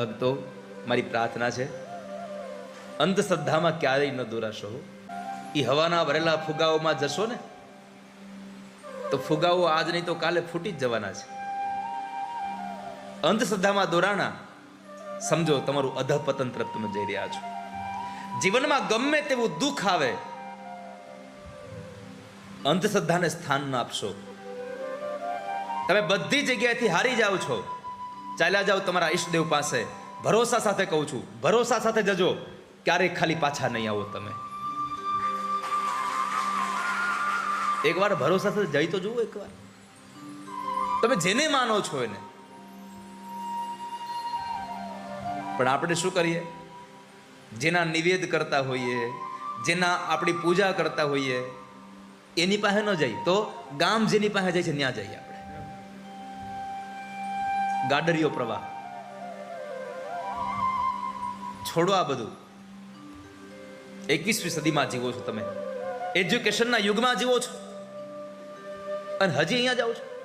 ભક્તો, મારી પ્રાર્થના છે, અંધશ્રદ્ધામાં ક્યારેય ન દોરાશો એ હવાના ભરેલા ફુગાઓમાં જશો ને, તો ફુગાઓ આજ નહીં તો કાલે ફૂટી જ જવાના છે. અંધશ્રદ્ધામાં દોરાણા, સમજો તમારું અધપતન તરફ તમે જઈ રહ્યા છો. જીવનમાં ગમે તેવું દુઃખ આવે, અંધશ્રદ્ધાને સ્થાન ન આપશો. તમે બધી જગ્યાએથી હારી જાઓ છો. ચાલ્યા જાઓ તમારા ઈષ્ટદેવ પાસે. ભરોસા સાથે કહું છું, ભરોસા સાથે જજો. ક્યારેય ખાલી પાછા નહીં આવો તમે. એકવાર ભરોસા સાથે જઈ તો જુઓ એકવાર. તમે જેને માનો છો એને. પણ આપણે શું કરીએ? જેના નિવેદ કરતા હોઈએ, જેના આપણી પૂજા કરતા હોઈએ, એની પાસે ન જઈ. તો ગામ જેની પાસે જાય છે, ત્યાં જઈએ આપણે. ગાડરીયો પ્રવાહ. છોડો આ બધું. એકવીસમી સદીમાં જીવો છો તમે. એજ્યુકેશનના યુગમાં જીવો છો. અને હજી અહીંયા જાઓ છો.